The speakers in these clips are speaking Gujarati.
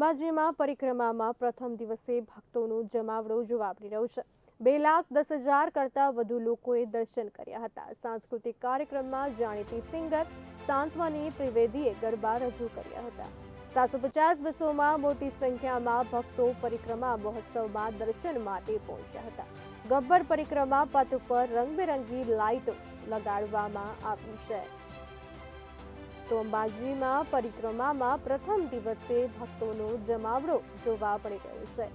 અંબાજીમાં પરિક્રમામાં પ્રથમ દિવસે ભક્તોનો જમાવડો જોવા મળી રહ્યો છે. બે લાખ દસ હજાર કરતાં વધુ લોકોએ દર્શન કર્યા હતા. સાંસ્કૃતિક કાર્યક્રમમાં જાણીતી સિંગર સાંત્વની ત્રિવેદીએ ગરબા રજૂ કર્યા હતા. સાતસો પચાસ બસોમાં મોટી સંખ્યામાં ભક્તો પરિક્રમા મહોત્સવમાં દર્શન માટે પહોંચ્યા હતા. ગબ્બર પરિક્રમા પથ ઉપર રંગબેરંગી લાઇટો લગાડવામાં આવી છે. તો અંબાજીમાં પરિક્રમામાં પ્રથમ દિવસે ભક્તોનો જમાવડો જોવા મળી રહ્યો છે.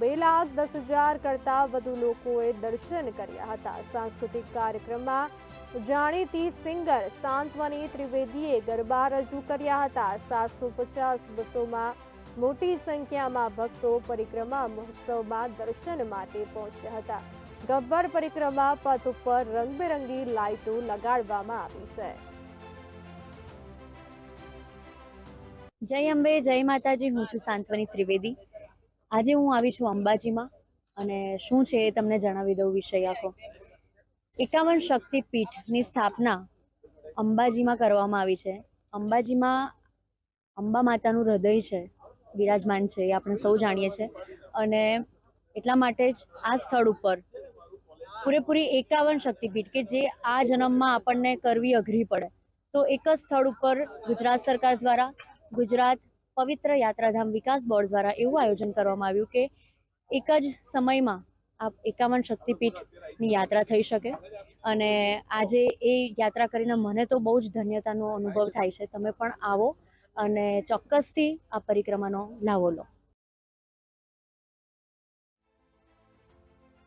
બે લાખ દસ હજાર કરતાં વધુ લોકોએ દર્શન કર્યા હતા. સાંસ્કૃતિક કાર્યક્રમમાં જાણીતી સિંગર સાંત્વની ત્રિવેદીએ ગરબા રજૂ કર્યા હતા. સાતસો પચાસ બસોમાં મોટી સંખ્યામાં ભક્તો પરિક્રમા મહોત્સવમાં દર્શન માટે પહોંચ્યા હતા. ગબ્બર પરિક્રમા પથ ઉપર રંગબેરંગી લાઇટો લગાડવામાં આવી છે. જય અંબે, જય માતાજી. હું છું સાંત્વની ત્રિવેદી. આજે હું આવી છું અંબાજીમાં અને શું છે એ તમને જણાવી દઉં વિષય આખો. એકાવન શક્તિપીઠની સ્થાપના અંબાજીમાં કરવામાં આવી છે. અંબાજીમાં અંબા માતાનું હૃદય છે, બિરાજમાન છે એ આપણે સૌ જાણીએ છીએ. અને એટલા માટે જ આ સ્થળ ઉપર પૂરેપૂરી એકાવન શક્તિપીઠ કે જે આ જન્મમાં આપણને કરવી અઘરી પડે. તો એક જ સ્થળ ઉપર ગુજરાત સરકાર દ્વારા ગુજરાત પવિત્ર યાત્રાધામ વિકાસ બોર્ડ દ્વારા એવું આયોજન કરવામાં આવ્યું કે એક જ સમયમાં આ એકાવન શક્તિપીઠની યાત્રા થઈ શકે. અને આજે એ યાત્રા કરીને મને તો બહુ જ ધન્યતાનો અનુભવ થાય છે. તમે પણ આવો અને ચોક્કસથી આ પરિક્રમાનો લાવો લો.